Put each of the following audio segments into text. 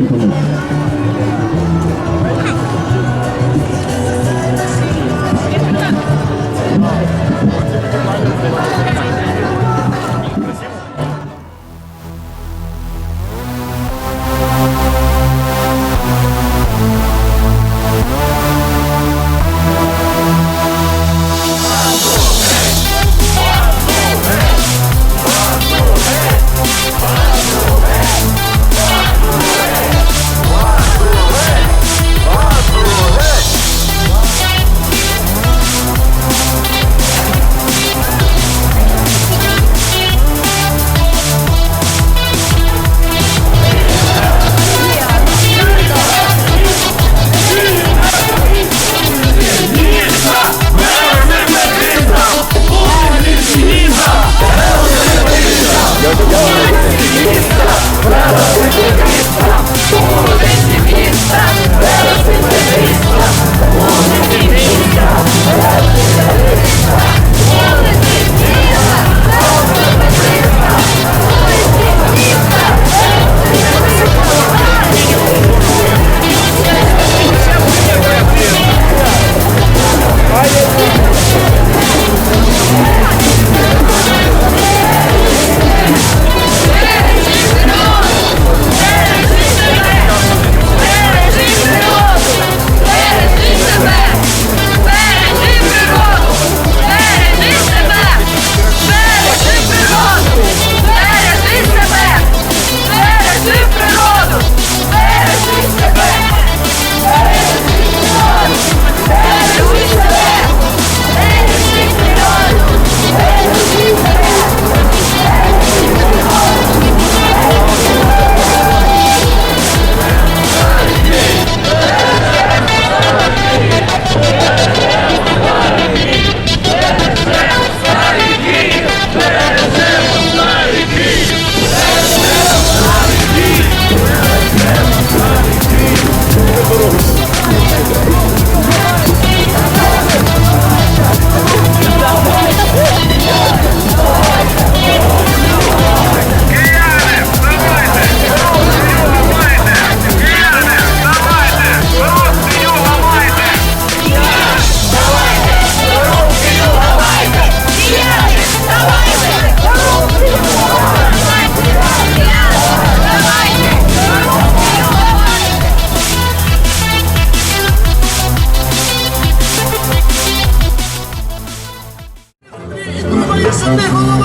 なてくる。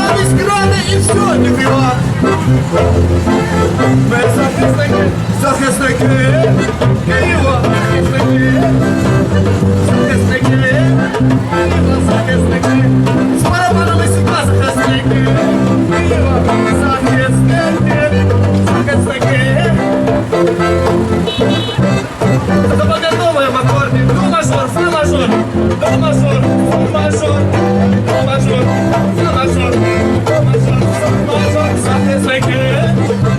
Голова міськради і все, ніфіга. Ми захисники, захисники, Києва, захисники, захисники, Києва, захисники, з барабанами сюди захисники, Києва, захисники, захисники. Це Запам'ятовуємо акорди, до мажор, фа мажор, до мажор, Yeah.